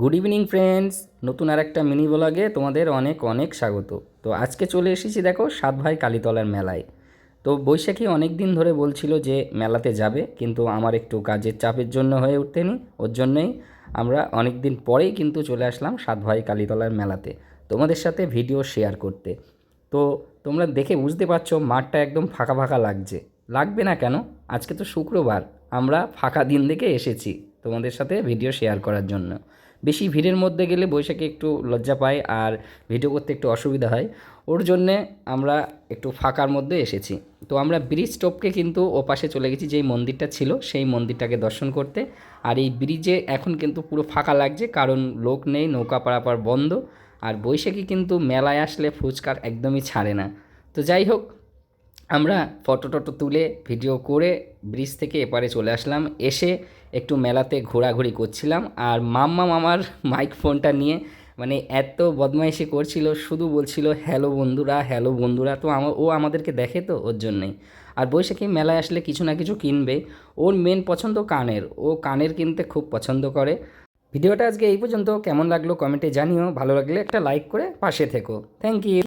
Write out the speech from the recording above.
Good evening friends নতুন আর একটা mini ব্লগে তোমাদের অনেক অনেক স্বাগত। তো আজকে চলে এসেছি দেখো সাত ভাই কালীতলার মেলায়। তো বৈশাখী অনেক দিন ধরে বলছিল যে মেলাতে যাবে, কিন্তু আমার একটু কাজের চাপের জন্য হয়ে উঠতেনি ওর জন্যই আমরা অনেক দিন পরেই কিন্তু চলে আসলাম সাত ভাই কালীতলার মেলাতে তোমাদের সাথে ভিডিও শেয়ার করতে। তো তোমরা দেখে বুঝতে পারছ মাঠটা একদম ফাঁকা ফাঁকা লাগছে। লাগবে না কেন? আজকে তো শুক্রবার, আমরা ফাঁকা দিন দেখে এসেছি তোমাদের সাথে ভিডিও শেয়ার করার জন্য। বেশি ভিড়ের মধ্যে গেলে বৈশাখী একটু লজ্জা পায় আর ভিডিও করতে একটু অসুবিধা হয়। ওর জন্যে আমরা একটু ফাঁকার মধ্যে এসেছি। তো আমরা ব্রিজ টপকে কিন্তু ও পাশে চলে গেছি যেই মন্দিরটা ছিল, সেই মন্দিরটাকে দর্শন করতে। আর এই ব্রিজে এখন কিন্তু পুরো ফাঁকা লাগছে কারণ লোক নেই, নৌকা পারাপার বন্ধ। আর বৈশাখী কিন্তু মেলায় আসলে ফুচকার একদমই ছাড়ে না। তো যাই হোক আমরা ফটো টটো তুলে ভিডিও করে ব্রিজ থেকে এপারে চলে আসলাম। এসে একটু মেলাতে ঘোরাঘুরি করছিলাম আর মাম্মা মামার মাইক ফোনটা নিয়ে মানে এত বদমাইশি করছিল, শুধু বলছিল হ্যালো বন্ধুরা হ্যালো বন্ধুরা। তো আমার ও আমাদেরকে দেখে তো ওর জন্যেই। আর বৈশাখী মেলায় আসলে কিছু না কিছু কিনবে। ওর মেন পছন্দ কানের। ও কানের কিনতে খুব পছন্দ করে। ভিডিওটা আজকে এই পর্যন্ত। কেমন লাগল কমেন্টে জানিও। ভালো লাগলে একটা লাইক করে পাশে থেকো। Thank you